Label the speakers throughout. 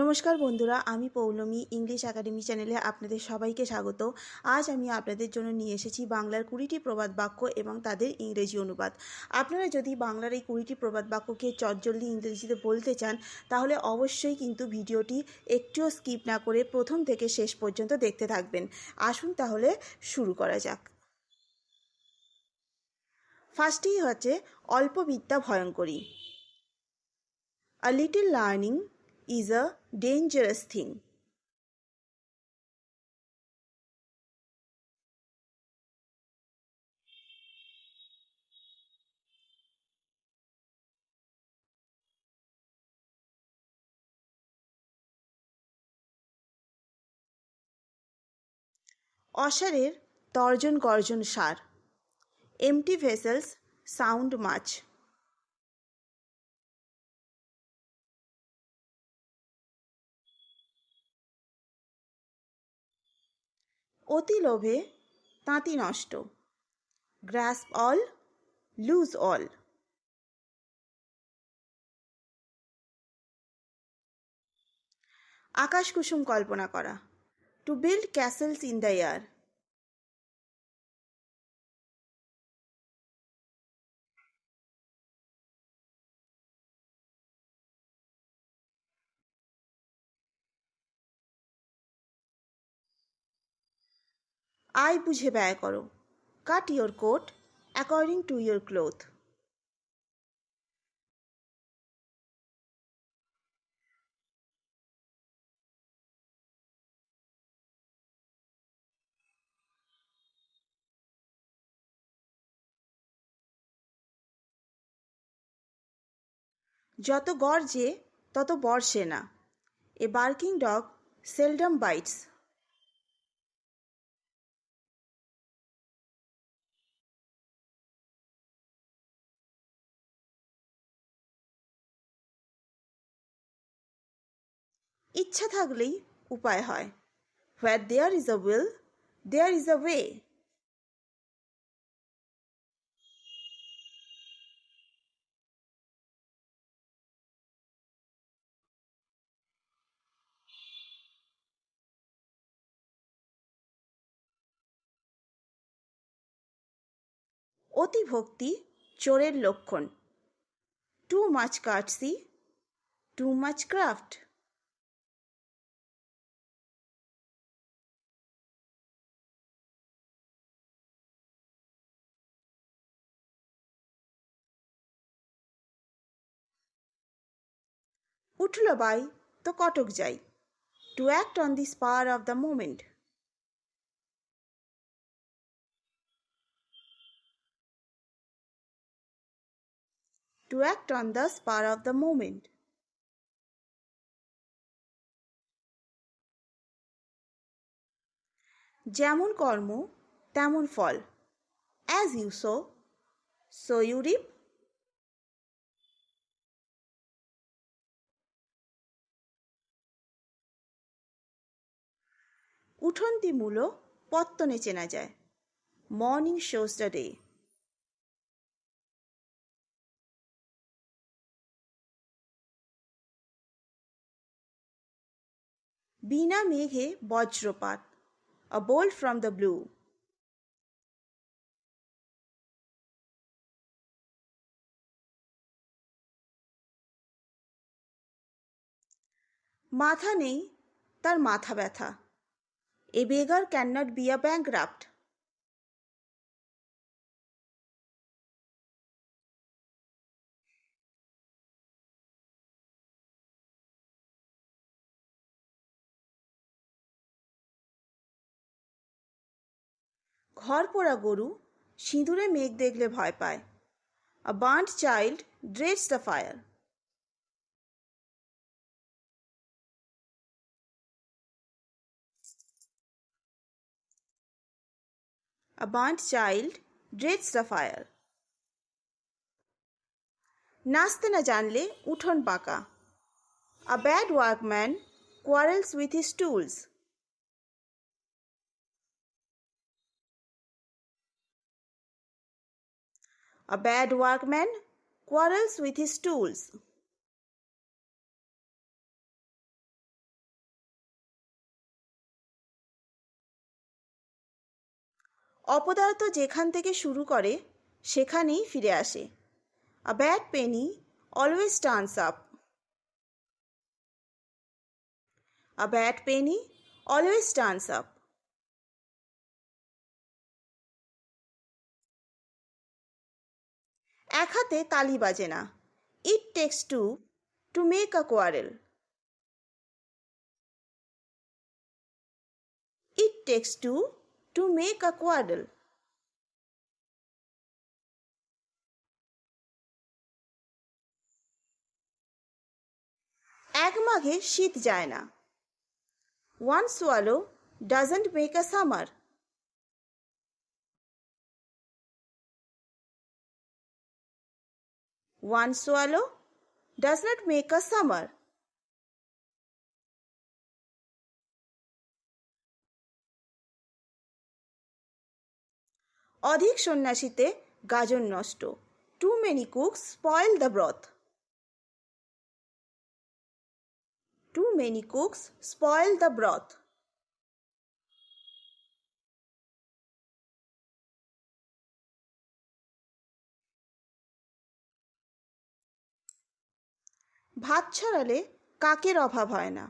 Speaker 1: নমস্কার বন্ধুরা, আমি পৌলমী ইংলিশ একাডেমি চ্যানেলে আপনাদের সবাইকে স্বাগত। আজ আমি আপনাদের জন্য নিয়ে এসেছি বাংলার কুড়িটি প্রবাদ বাক্য এবং তাদের ইংরেজি অনুবাদ। আপনারা যদি বাংলার এই কুড়িটি প্রবাদ বাক্যকে চটজলদি ইংরেজিতে বলতে চান, তাহলে অবশ্যই কিন্তু ভিডিওটি একটুও স্কিপ না করে প্রথম থেকে শেষ পর্যন্ত দেখতে থাকবেন। আসুন তাহলে শুরু করা যাক। ফার্স্টেই হচ্ছে অল্প বিদ্যা ভয়ঙ্করী। A little learning is a dangerous thing. অসারের তর্জন গর্জন সার এমটি ভেসেলস সাউন্ড মাছ অতি লোভে তাঁতি নষ্ট। Grasp all, lose all. আকাশ কুসুম কল্পনা করা। To build castles in the air. আয় বুঝে ব্যয় করো। Cut your coat according to your cloth. যত গর্জে, তত বর্ষে না। A barking dog seldom bites. ইচ্ছা থাকলেই উপায় হয়। Where there is a will there is a way অতিভক্তি চোরের লক্ষণ। Too much courtesy too much craft উঠল বাই তো কটক যাই। To act on the spur of the moment to act on the spur of the moment. যেমন কর্ম, তেমন ফল। As you sow so you reap উঠন্তি মূল পত্তনে চেনা যায়। Morning shows the day. বিনা মেঘে বজ্রপাত। A bolt from the blue মাথা নেই, তার মাথা ব্যথা। Beggar can not be a bankrupt ঘর পোড়া গরু, সিঁদুরে মেঘ দেখলে ভয় পায়। A burnt child dreads the fire A burnt child dreads the fire. নাচতে না জানলে উঠোন পাকা a bad workman quarrels with his tools A bad workman quarrels with his tools. অপদার্থ যেখান থেকে শুরু করে, সেখানেই ফিরে আসে। A bad penny always turns up a bad penny always turns up এক হাতে তালি বাজে না। It takes two to make a quarrel it takes two to make a quarrel এক মাঘে শীত যায় না one swallow doesn't make a summer One swallow does not make a summer. অধিক সন্ন্যাসীতে গাজন নষ্ট। Too many cooks spoil the broth too many cooks spoil the broth ভাত ছড়ালে কাকের অভাব হয় না।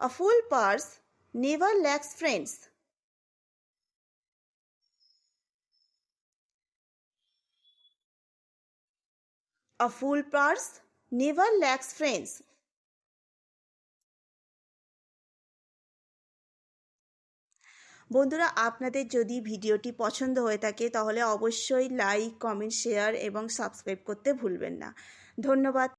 Speaker 1: A full purse never lacks friends a full purse never lacks friends. বন্ধুরা, আপনাদের যদি ভিডিওটি পছন্দ হয়ে থাকে, তাহলে অবশ্যই লাইক কমেন্ট শেয়ার এবং সাবস্ক্রাইব করতে ভুলবেন না ধন্যবাদ